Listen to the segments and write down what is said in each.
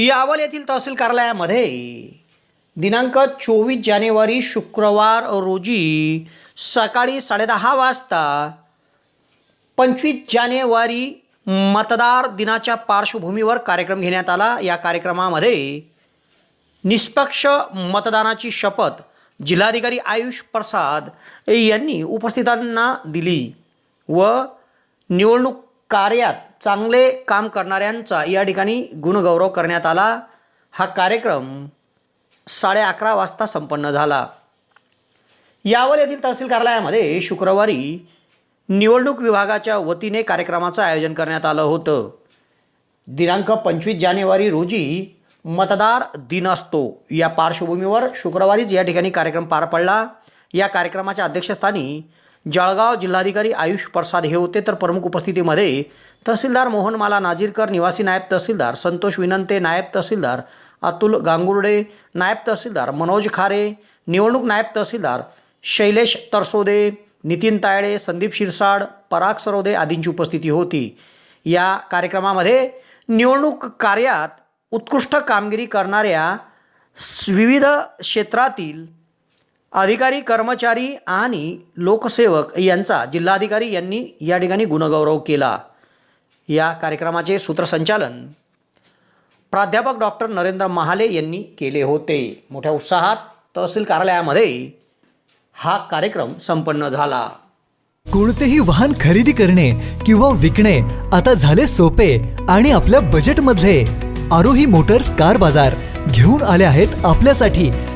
यावल येथील तहसील कार्यालयामध्ये दिनांक चोवीस जानेवारी शुक्रवार रोजी सकाळी साडेदहा वाजता पंचवीस जानेवारी मतदार दिनाच्या पार्श्वभूमीवर कार्यक्रम घेण्यात आला. या कार्यक्रमामध्ये निष्पक्ष मतदानाची शपथ जिल्हाधिकारी आयुष प्रसाद यांनी उपस्थितांना दिली व निवडणूक कार्यात चांगले काम करणाऱ्यांचा या ठिकाणी गुणगौरव करण्यात आला. हा कार्यक्रम साडे अकरा वाजता संपन्न झाला. यावर येथील तहसील कार्यालयामध्ये शुक्रवारी निवडणूक विभागाच्या वतीने कार्यक्रमाचं आयोजन करण्यात आलं होतं. दिनांक पंचवीस जानेवारी रोजी मतदार दिन असतो. या पार्श्वभूमीवर शुक्रवारीच या ठिकाणी कार्यक्रम पार पडला. या कार्यक्रमाच्या अध्यक्षस्थानी जळगाव जिल्हाधिकारी आयुष प्रसाद हे होते. तर प्रमुख उपस्थितीमध्ये तहसीलदार मोहनमाला नाजीरकर निवासी नायब तहसीलदार संतोष विनंते नायब तहसीलदार अतुल गांगुर्डे नायब तहसीलदार मनोज खारे निवडणूक नायब तहसीलदार शैलेश तरसोदे नितीन तायडे संदीप शिरसाड पराग सरोदे आदींची उपस्थिती होती. या कार्यक्रमामध्ये निवडणूक कार्यात उत्कृष्ट कामगिरी करणाऱ्या विविध क्षेत्रातील अधिकारी कर्मचारी आणि लोकसेवक यांचा जिल्हाधिकारी यांनी या ठिकाणी गुणगौरव केला. या कार्यक्रमाचे सूत्रसंचालन प्राध्यापक डॉक्टर नरेंद्र महाले यांनी केले होते. मोठ्या उत्साहात तहसील कार्यालयामध्ये हा कार्यक्रम संपन्न झाला. कोणतेही वाहन खरेदी करणे किंवा विकणे आता झाले सोपे आणि आपल्या बजेटमधले आरोही मोटर्स कार बाजार घेऊन आले आहेत आपल्यासाठी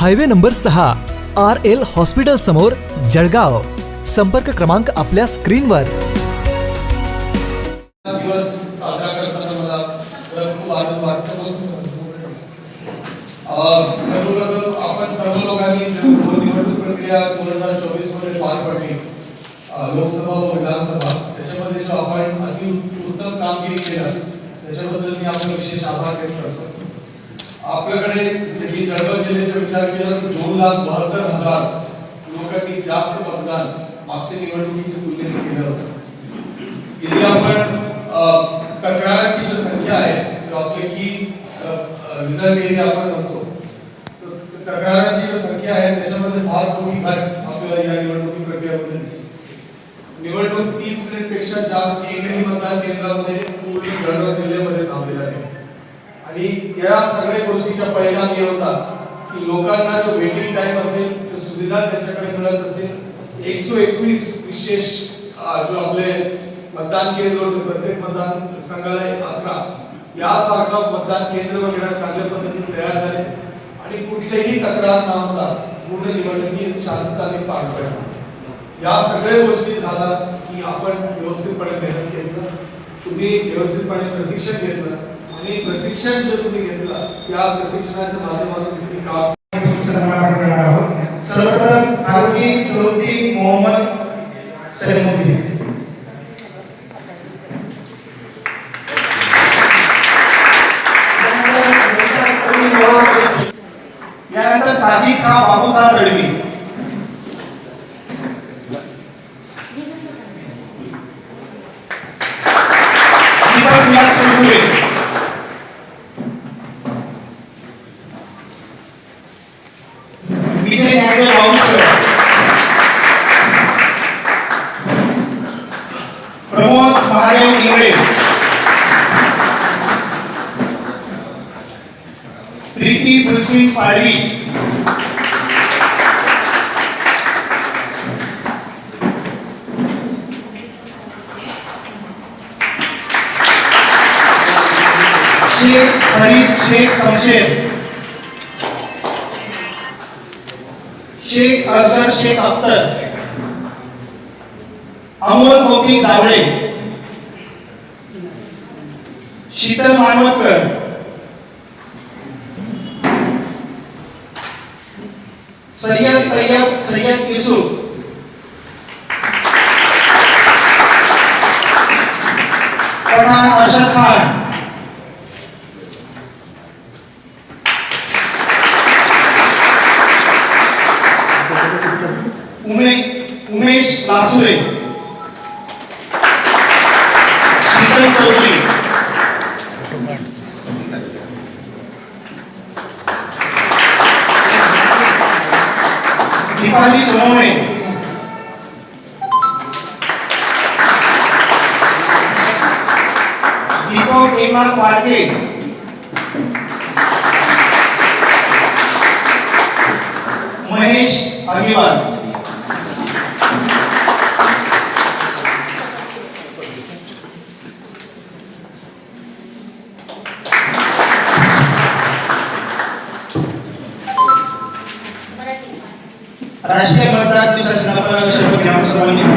हायवे नंबर सहा आर एल हॉस्पिटल समोर जळगाव. संपर्क क्रमांक आपल्या पडली अं, लोकसभा व विधानसभा त्याच्यामध्ये जो आपण अति उत्तम केलं त्याच्याबद्दल मी विशेष आभार व्यक्त करतो. आपल्याकडे मी जळगाव जिल्ह्याचा विचार केला तर दोन लाख बहात्तर हज़ार लोकांनी जास्त मतदान मागच्या निवडणुकीच्या तुलनेत केलं होतं. यदि आपण तक्रारांची जी संख्या आहे तर आपल्याकी रिझल्ट एरिया आपण म्हणतो तक्रारांची जी संख्या आहे, त्याच्यामध्ये फार मोठी घट आपल्याला या निवडणुकी प्रक्रियेमध्ये दिसते निवडणूक तीस मिनिट पेक्षा जास्त एकही मतदान केंद्रामध्ये पूर्ण जळगाव जिल्ह्यामध्ये थांबलेला आहे आणि या सगळ्या गोष्टीचा परिणाम हे होता की लोकांना जो वेटिंग टाइम असेल, जो सुविधा त्यांच्याकडे मिळत असेल, एकशे विशेष जो आपले मतदान केंद्र होते, प्रत्येक मतदान संघाला अकरा, यासारखा मतदान केंद्र वगैरे चांगल्या पद्धतीने तयार झाले. आणि कुठलेही तक्रार न होता पूर्ण निवडणुकी शांतताने पार पडल्या या सगळ्या गोष्टी झाला की आपण व्यवस्थितपणे मेहनत घेतलं. तुम्ही व्यवस्थितपणे प्रशिक्षण घेतलं. आणि प्रशिक्षण जे तुम्ही घेतलं त्या प्रशिक्षणाच्या माध्यमातून तुम्ही महादेव प्रीती सिंग पाडवी शेख फरीद शेख शमशेर शेख असगर शेख अख्तर अमोल मोती जावळे शीतल मानवतकर. सय्यद तय्यब सय्यद युसुफ. पठाण अशरफ खान. उमे उमेश लासुरे शीतल चौधरी. दीपाली सोनवणे दीपक एकनाथ पारखे महेश अग्निवाल राष्ट्रीय मतदार दिवसाच्या आपण शपथ घ्या सर्वांनी हात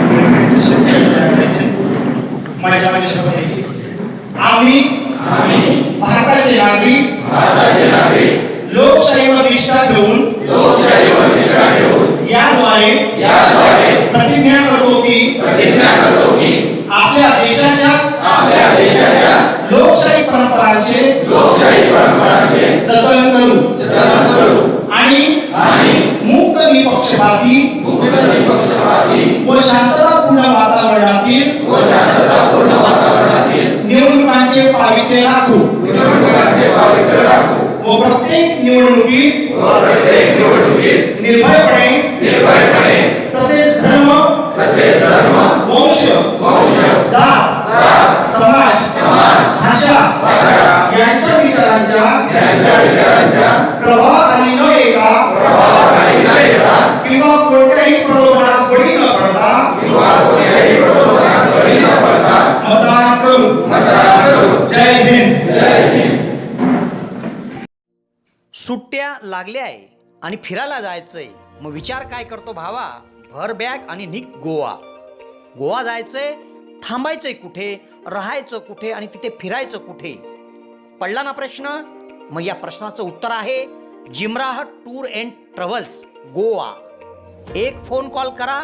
माझ्या माझी शपथ घ्यायची. आम्ही भारताचे नागरिक लोकशाहीवर निष्ठा ठेवून याद्वारे प्रतिज्ञा करतो की आपल्या देशाच्या लोकशाही परंपरांचे जतन करू आणि मुक्त निपक्षपाती व शांततापूर्ण वातावरणातील निवडणुकांचे पावित्र्य राखू. व प्रत्येक निवडणुकीत निर्भयपणे तसेच धर्म वंश जात समाज भाषा यांच्या विचारांच्या प्रभावाखाली न येता किंवा कोणत्याही प्रलोभनास बळी मतदान करू जय हिंद. सुट्ट्या लागल्या आहे आणि फिरायला जायचंय. मग विचार काय करतो भावा? भर बॅग आणि निक गोवा. गोवा जायचंय थांबायचंय कुठे? राहायचं कुठे? आणि तिथे फिरायचं कुठे? पडला ना प्रश्न? मग या प्रश्नाचं उत्तर आहे जिमराह टूर अँड ट्रॅव्हल्स गोवा. एक फोन कॉल करा